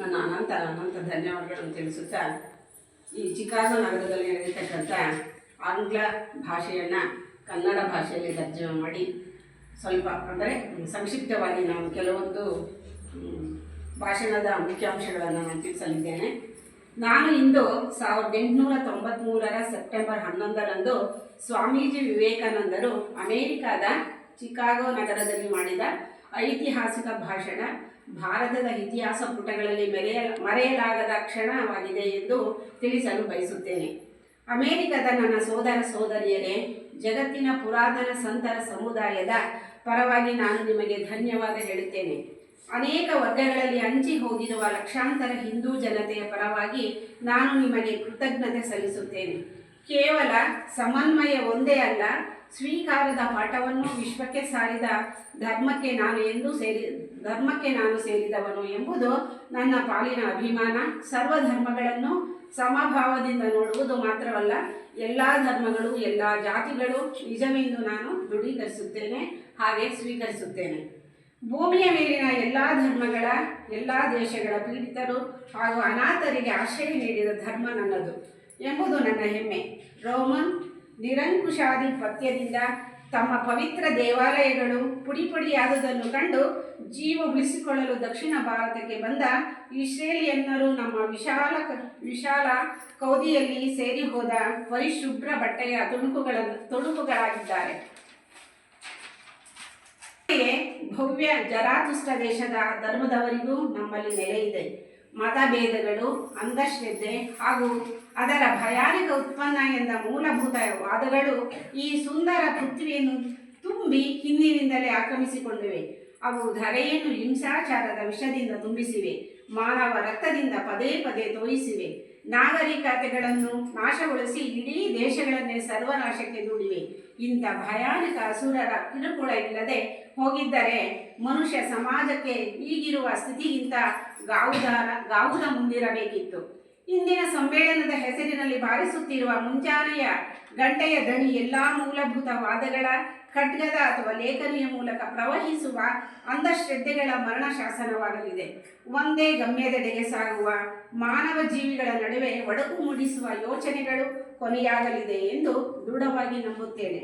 ನನ್ನ ಅನಂತ ಅನಂತ ಧನ್ಯವಾದಗಳನ್ನು ತಿಳಿಸುತ್ತಾ, ಈ ಚಿಕಾಗೋ ನಗರದಲ್ಲಿ ನಡೆಯತಕ್ಕಂಥ ಆಂಗ್ಲ ಭಾಷೆಯನ್ನು ಕನ್ನಡ ಭಾಷೆಯಲ್ಲಿ ತರ್ಜಮೆ ಮಾಡಿ, ಸ್ವಲ್ಪ ಅಂದರೆ ಸಂಕ್ಷಿಪ್ತವಾಗಿ ನಾನು ಕೆಲವೊಂದು ಭಾಷಣದ ಮುಖ್ಯಾಂಶಗಳನ್ನು ನಾನು ತಿಳಿಸಲಿದ್ದೇನೆ. ನಾನು ಇಂದು ಸಾವಿರದ ಎಂಟುನೂರ ತೊಂಬತ್ತ್ಮೂರರ ಸೆಪ್ಟೆಂಬರ್ ಹನ್ನೊಂದರಂದು ಸ್ವಾಮೀಜಿ ವಿವೇಕಾನಂದರು ಅಮೇರಿಕಾದ ಚಿಕಾಗೋ ನಗರದಲ್ಲಿ ಮಾಡಿದ ಐತಿಹಾಸಿಕ ಭಾಷಣ. ಭಾರತದ ಇತಿಹಾಸ ಪುಟಗಳಲ್ಲಿ ಮೆರೆಯ, ಮರೆಯಲಾಗದ ಕ್ಷಣವಾಗಿದೆ ಎಂದು ತಿಳಿಸಲು ಬಯಸುತ್ತೇನೆ. ಅಮೆರಿಕದ ನನ್ನ ಸೋದರ ಸೋದರಿಯರೇ, ಜಗತ್ತಿನ ಪುರಾತನ ಸಂತರ ಸಮುದಾಯದ ಪರವಾಗಿ ನಾನು ನಿಮಗೆ ಧನ್ಯವಾದ ಹೇಳುತ್ತೇನೆ. ಅನೇಕ ವರ್ಗಗಳಲ್ಲಿ ಹಂಚಿ ಹೋಗಿರುವ ಲಕ್ಷಾಂತರ ಹಿಂದೂ ಜನತೆಯ ಪರವಾಗಿ ನಾನು ನಿಮಗೆ ಕೃತಜ್ಞತೆ ಸಲ್ಲಿಸುತ್ತೇನೆ. ಕೇವಲ ಸಮನ್ವಯ ಒಂದೇ ಅಲ್ಲ, ಸ್ವೀಕಾರದ ಪಾಠವನ್ನು ವಿಶ್ವಕ್ಕೆ ಸಾರಿದ ಧರ್ಮಕ್ಕೆ ನಾನು ಎಂದೂ ಸೇರಿ, ಧರ್ಮಕ್ಕೆ ನಾನು ಸೇರಿದವನು ಎಂಬುದು ನನ್ನ ಪಾಲಿನ ಅಭಿಮಾನ. ಸರ್ವ ಧರ್ಮಗಳನ್ನು ಸಮಭಾವದಿಂದ ನೋಡುವುದು ಮಾತ್ರವಲ್ಲ, ಎಲ್ಲ ಧರ್ಮಗಳು, ಎಲ್ಲ ಜಾತಿಗಳು ನಿಜವೆಂದು ನಾನು ದೃಢೀಕರಿಸುತ್ತೇನೆ, ಹಾಗೆ ಸ್ವೀಕರಿಸುತ್ತೇನೆ. ಭೂಮಿಯ ಮೇಲಿನ ಎಲ್ಲ ಧರ್ಮಗಳ, ಎಲ್ಲ ದೇಶಗಳ ಪೀಡಿತರು ಹಾಗೂ ಅನಾಥರಿಗೆ ಆಶ್ರಯ ನೀಡಿದ ಧರ್ಮ ನನ್ನದು. ಎಂಬುದು ನನ್ನ ಹೆಮ್ಮೆ. ರೋಮನ್ ನಿರಂಕುಶಾಧಿಪತ್ಯದಿಂದ ತಮ್ಮ ಪವಿತ್ರ ದೇವಾಲಯಗಳು ಪುಡಿ ಪುಡಿಯಾದುದನ್ನು ಕಂಡು ಜೀವ ಉಳಿಸಿಕೊಳ್ಳಲು ದಕ್ಷಿಣ ಭಾರತಕ್ಕೆ ಬಂದ ಇಸ್ರೇಲಿಯನ್ನರು ನಮ್ಮ ವಿಶಾಲ ವಿಶಾಲ ಕೌದಿಯಲ್ಲಿ ಸೇರಿ ಹೋದ ಪರಿಶುಭ್ರ ಬಟ್ಟೆಯ ತುಣುಕುಗಳ ತುಣುಕುಗಳಾಗಿದ್ದಾರೆ. ಭವ್ಯ ಜರಾತುಷ್ಟ ದೇಶದ ಧರ್ಮದವರಿಗೂ ನಮ್ಮಲ್ಲಿ ನೆಲೆಯಿದೆ ಮತಭೇದಗಳು, ಅಂಧಶ್ರದ್ಧೆ ಹಾಗೂ ಅದರ ಭಯಾನಕ ಉತ್ಪನ್ನ ಎಂದ ಮೂಲಭೂತ ವಾದಗಳು ಈ ಸುಂದರ ಪೃಥ್ವಿಯನ್ನು ತುಂಬಿ ಹಿಂದಿನಿಂದಲೇ ಆಕ್ರಮಿಸಿಕೊಂಡಿವೆ. ಅವು ಧರೆಯನ್ನು ಹಿಂಸಾಚಾರದ ವಿಷದಿಂದ ತುಂಬಿಸಿವೆ. ಮಾನವ ರಕ್ತದಿಂದ ಪದೇ ಪದೇ ತೋಯಿಸಿವೆ. ನಾಗರಿಕತೆಗಳನ್ನು ನಾಶಗೊಳಿಸಿ ಇಡೀ ದೇಶಗಳನ್ನೇ ಸರ್ವನಾಶಕ್ಕೆ ದೂಡಿವೆ. ಇಂಥ ಭಯಾನಕ ಅಸುರರ ಕಿರುಕುಳ ಇಲ್ಲದೆ ಹೋಗಿದ್ದರೆ ಮನುಷ್ಯ ಸಮಾಜಕ್ಕೆ ಈಗಿರುವ ಸ್ಥಿತಿಗಿಂತ ಗಾವುದಾರ ಗಾವುದ ಮುಂದಿರಬೇಕಿತ್ತು. ಇಂದಿನ ಸಮ್ಮೇಳನದ ಹೆಸರಿನಲ್ಲಿ ಬಾರಿಸುತ್ತಿರುವ ಮುಂಜಾನೆಯ ಗಂಟೆಯ ದಣಿ ಎಲ್ಲಾ ಮೂಲಭೂತ ವಾದಗಳ ಖಡ್ಗದ ಅಥವಾ ಲೇಖನಿಯ ಮೂಲಕ ಪ್ರವಹಿಸುವ ಅಂಧಶ್ರದ್ಧೆಗಳ ಮರಣ ಶಾಸನವಾಗಲಿದೆ ಒಂದೇ ಗಮ್ಯದೆಡೆಗೆ ಸಾಗುವ ಮಾನವ ಜೀವಿಗಳ ನಡುವೆ ಒಡಕು ಮೂಡಿಸುವ ಯೋಚನೆಗಳು ಕೊನೆಯಾಗಲಿದೆ ಎಂದು ದೃಢವಾಗಿ ನಂಬುತ್ತೇನೆ.